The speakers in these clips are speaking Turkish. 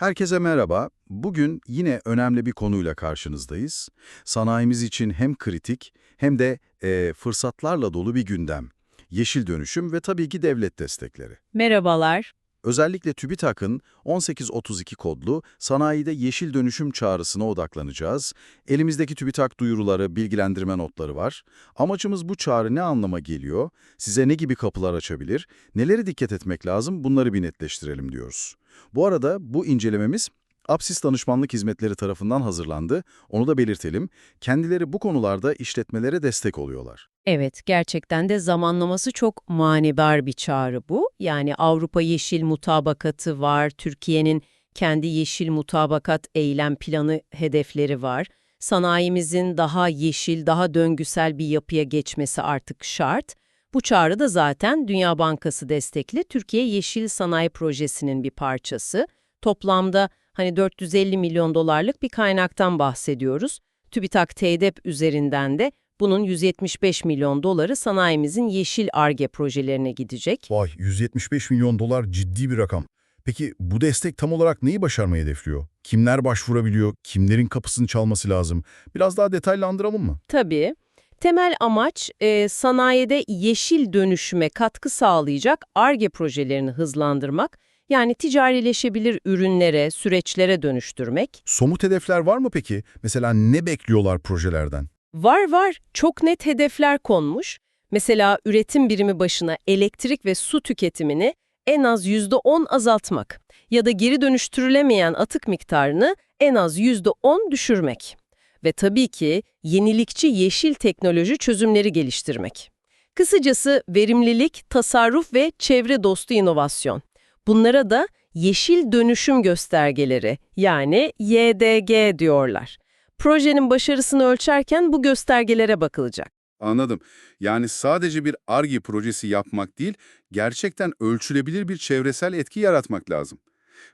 Herkese merhaba. Bugün yine önemli bir konuyla karşınızdayız. Sanayimiz için hem kritik hem de e, fırsatlarla dolu bir gündem. Yeşil dönüşüm ve tabii ki devlet destekleri. Merhabalar. Özellikle TÜBİTAK'ın 1832 kodlu sanayide yeşil dönüşüm çağrısına odaklanacağız. Elimizdeki TÜBİTAK duyuruları, bilgilendirme notları var. Amacımız bu çağrı ne anlama geliyor, size ne gibi kapılar açabilir, neleri dikkat etmek lazım bunları bir netleştirelim diyoruz. Bu arada bu incelememiz Apsis Danışmanlık Hizmetleri tarafından hazırlandı. Onu da belirtelim. Kendileri bu konularda işletmelere destek oluyorlar. Evet, gerçekten de zamanlaması çok manibar bir çağrı bu. Yani Avrupa Yeşil Mutabakatı var, Türkiye'nin kendi Yeşil Mutabakat eylem planı hedefleri var. Sanayimizin daha yeşil, daha döngüsel bir yapıya geçmesi artık şart. Bu çağrı da zaten Dünya Bankası destekli Türkiye Yeşil Sanayi Projesi'nin bir parçası. Toplamda hani 450 milyon dolarlık bir kaynaktan bahsediyoruz. TÜBİTAK TEDEP üzerinden de bunun 175 milyon doları sanayimizin yeşil ARGE projelerine gidecek. Vay 175 milyon dolar ciddi bir rakam. Peki bu destek tam olarak neyi başarmayı hedefliyor? Kimler başvurabiliyor? Kimlerin kapısını çalması lazım? Biraz daha detaylandıralım mı? Tabii. Temel amaç e, sanayide yeşil dönüşüme katkı sağlayacak ARGE projelerini hızlandırmak, yani ticarileşebilir ürünlere, süreçlere dönüştürmek. Somut hedefler var mı peki? Mesela ne bekliyorlar projelerden? Var var, çok net hedefler konmuş. Mesela üretim birimi başına elektrik ve su tüketimini en az %10 azaltmak ya da geri dönüştürülemeyen atık miktarını en az %10 düşürmek. Ve tabii ki yenilikçi yeşil teknoloji çözümleri geliştirmek. Kısacası verimlilik, tasarruf ve çevre dostu inovasyon. Bunlara da yeşil dönüşüm göstergeleri yani YDG diyorlar. Projenin başarısını ölçerken bu göstergelere bakılacak. Anladım. Yani sadece bir ARGE projesi yapmak değil, gerçekten ölçülebilir bir çevresel etki yaratmak lazım.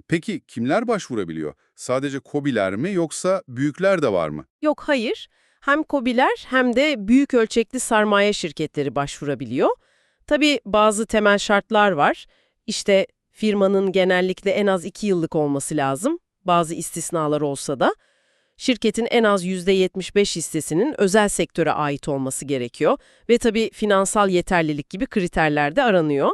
Peki kimler başvurabiliyor? Sadece KOBİ'ler mi yoksa büyükler de var mı? Yok hayır, hem KOBİ'ler hem de büyük ölçekli sermaye şirketleri başvurabiliyor. Tabii bazı temel şartlar var. İşte firmanın genellikle en az 2 yıllık olması lazım, bazı istisnalar olsa da. Şirketin en az %75 hissesinin özel sektöre ait olması gerekiyor ve tabii finansal yeterlilik gibi kriterler de aranıyor.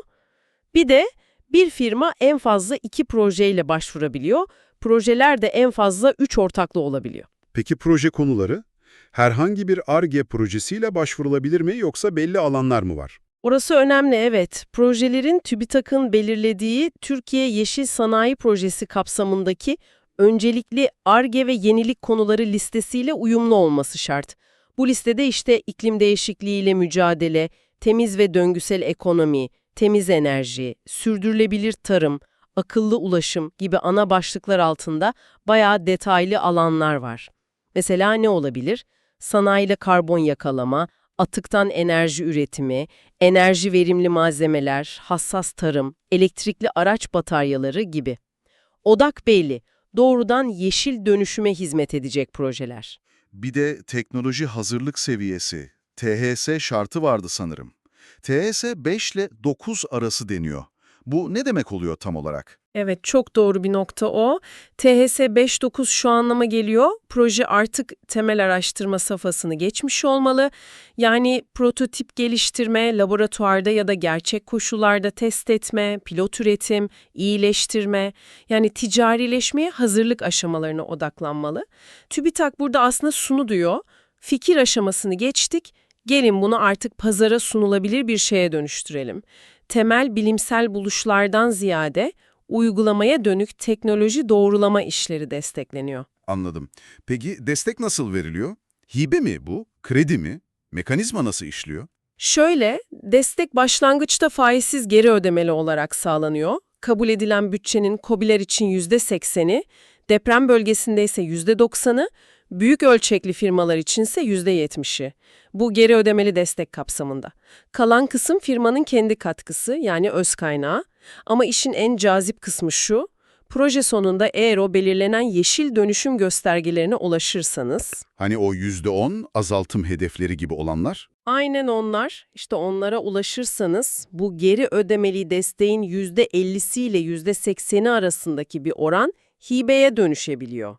Bir de bir firma en fazla iki projeyle başvurabiliyor, projeler de en fazla 3 ortaklı olabiliyor. Peki proje konuları? Herhangi bir ARGE projesiyle başvurulabilir mi yoksa belli alanlar mı var? Orası önemli evet. Projelerin TÜBİTAK'ın belirlediği Türkiye Yeşil Sanayi Projesi kapsamındaki öncelikli ARGE ve yenilik konuları listesiyle uyumlu olması şart. Bu listede işte iklim değişikliğiyle mücadele, temiz ve döngüsel ekonomi, temiz enerji, sürdürülebilir tarım, akıllı ulaşım gibi ana başlıklar altında bayağı detaylı alanlar var. Mesela ne olabilir? Sanayiyle karbon yakalama, atıktan enerji üretimi, enerji verimli malzemeler, hassas tarım, elektrikli araç bataryaları gibi. Odak belli, doğrudan yeşil dönüşüme hizmet edecek projeler. Bir de teknoloji hazırlık seviyesi, THS şartı vardı sanırım. THS 5 ile 9 arası deniyor. Bu ne demek oluyor tam olarak? Evet, çok doğru bir nokta o. THS 59 şu anlama geliyor. Proje artık temel araştırma safhasını geçmiş olmalı. Yani prototip geliştirme, laboratuvarda ya da gerçek koşullarda test etme, pilot üretim, iyileştirme, yani ticarileşmeye hazırlık aşamalarına odaklanmalı. TÜBİTAK burada aslında şunu diyor, fikir aşamasını geçtik, gelin bunu artık pazara sunulabilir bir şeye dönüştürelim. Temel bilimsel buluşlardan ziyade uygulamaya dönük teknoloji doğrulama işleri destekleniyor. Anladım. Peki destek nasıl veriliyor? Hibe mi bu? Kredi mi? Mekanizma nasıl işliyor? Şöyle, destek başlangıçta faizsiz geri ödemeli olarak sağlanıyor. Kabul edilen bütçenin KOBİ'ler için %80'i, deprem bölgesinde ise %90'ı, büyük ölçekli firmalar içinse %70'i. Bu geri ödemeli destek kapsamında. Kalan kısım firmanın kendi katkısı yani öz kaynağı. Ama işin en cazip kısmı şu, proje sonunda eğer o belirlenen yeşil dönüşüm göstergelerine ulaşırsanız, Hani o %10 azaltım hedefleri gibi olanlar? aynen onlar, işte onlara ulaşırsanız bu geri ödemeli desteğin %50'si ile %80'i arasındaki bir oran hibeye dönüşebiliyor.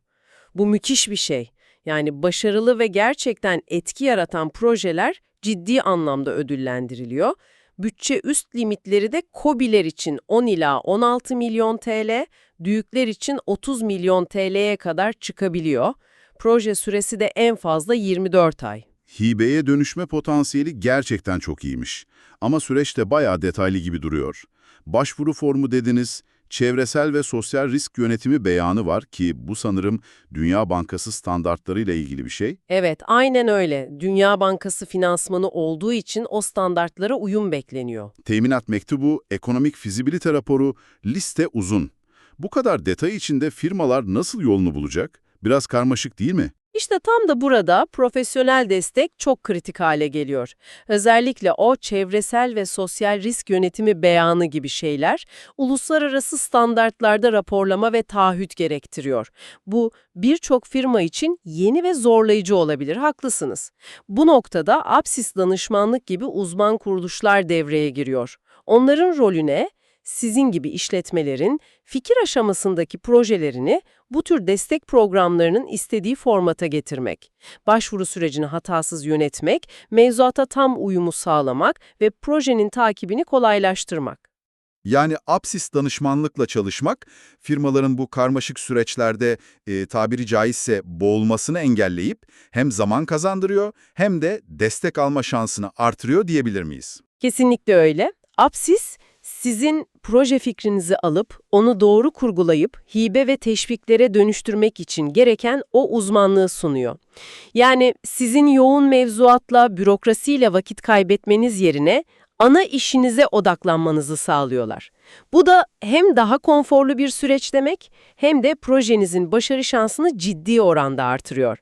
Bu müthiş bir şey. Yani başarılı ve gerçekten etki yaratan projeler ciddi anlamda ödüllendiriliyor. Bütçe üst limitleri de KOBİ'ler için 10 ila 16 milyon TL, büyükler için 30 milyon TL'ye kadar çıkabiliyor. Proje süresi de en fazla 24 ay. Hibeye dönüşme potansiyeli gerçekten çok iyiymiş. Ama süreç de bayağı detaylı gibi duruyor. Başvuru formu dediniz, çevresel ve sosyal risk yönetimi beyanı var ki bu sanırım Dünya Bankası standartlarıyla ilgili bir şey. Evet, aynen öyle. Dünya Bankası finansmanı olduğu için o standartlara uyum bekleniyor. Teminat mektubu, ekonomik fizibilite raporu, liste uzun. Bu kadar detay içinde firmalar nasıl yolunu bulacak? Biraz karmaşık değil mi? İşte tam da burada profesyonel destek çok kritik hale geliyor. Özellikle o çevresel ve sosyal risk yönetimi beyanı gibi şeyler uluslararası standartlarda raporlama ve taahhüt gerektiriyor. Bu birçok firma için yeni ve zorlayıcı olabilir, haklısınız. Bu noktada Apsis danışmanlık gibi uzman kuruluşlar devreye giriyor. Onların rolüne sizin gibi işletmelerin fikir aşamasındaki projelerini bu tür destek programlarının istediği formata getirmek, başvuru sürecini hatasız yönetmek, mevzuata tam uyumu sağlamak ve projenin takibini kolaylaştırmak. Yani Apsis danışmanlıkla çalışmak, firmaların bu karmaşık süreçlerde e, tabiri caizse boğulmasını engelleyip hem zaman kazandırıyor hem de destek alma şansını artırıyor diyebilir miyiz? Kesinlikle öyle. Apsis, sizin proje fikrinizi alıp onu doğru kurgulayıp hibe ve teşviklere dönüştürmek için gereken o uzmanlığı sunuyor. Yani sizin yoğun mevzuatla, bürokrasiyle vakit kaybetmeniz yerine ana işinize odaklanmanızı sağlıyorlar. Bu da hem daha konforlu bir süreç demek hem de projenizin başarı şansını ciddi oranda artırıyor.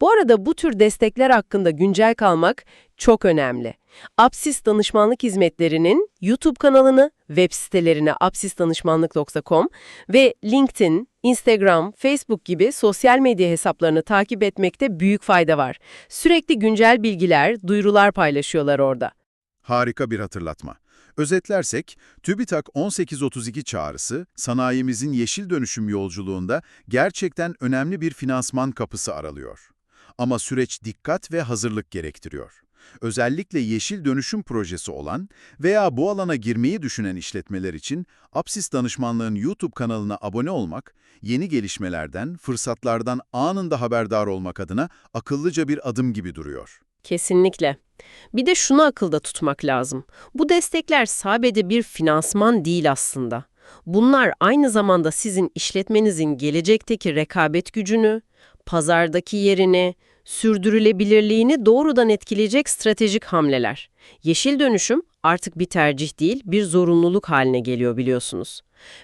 Bu arada bu tür destekler hakkında güncel kalmak çok önemli. Apsis Danışmanlık Hizmetleri'nin YouTube kanalını, web sitelerini apsisdanışmanlık.com ve LinkedIn, Instagram, Facebook gibi sosyal medya hesaplarını takip etmekte büyük fayda var. Sürekli güncel bilgiler, duyurular paylaşıyorlar orada. Harika bir hatırlatma. Özetlersek, TÜBİTAK 1832 çağrısı, sanayimizin yeşil dönüşüm yolculuğunda gerçekten önemli bir finansman kapısı aralıyor. Ama süreç dikkat ve hazırlık gerektiriyor. Özellikle yeşil dönüşüm projesi olan veya bu alana girmeyi düşünen işletmeler için Apsis Danışmanlığın YouTube kanalına abone olmak, yeni gelişmelerden, fırsatlardan anında haberdar olmak adına akıllıca bir adım gibi duruyor. Kesinlikle. Bir de şunu akılda tutmak lazım. Bu destekler sadece bir finansman değil aslında. Bunlar aynı zamanda sizin işletmenizin gelecekteki rekabet gücünü, pazardaki yerini, sürdürülebilirliğini doğrudan etkileyecek stratejik hamleler. Yeşil dönüşüm artık bir tercih değil, bir zorunluluk haline geliyor biliyorsunuz.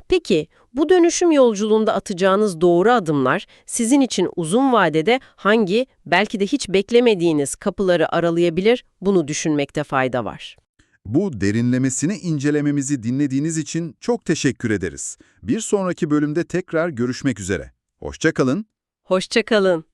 Peki, bu dönüşüm yolculuğunda atacağınız doğru adımlar sizin için uzun vadede hangi, belki de hiç beklemediğiniz kapıları aralayabilir, bunu düşünmekte fayda var. Bu derinlemesine incelememizi dinlediğiniz için çok teşekkür ederiz. Bir sonraki bölümde tekrar görüşmek üzere. Hoşça kalın. Hoşça kalın.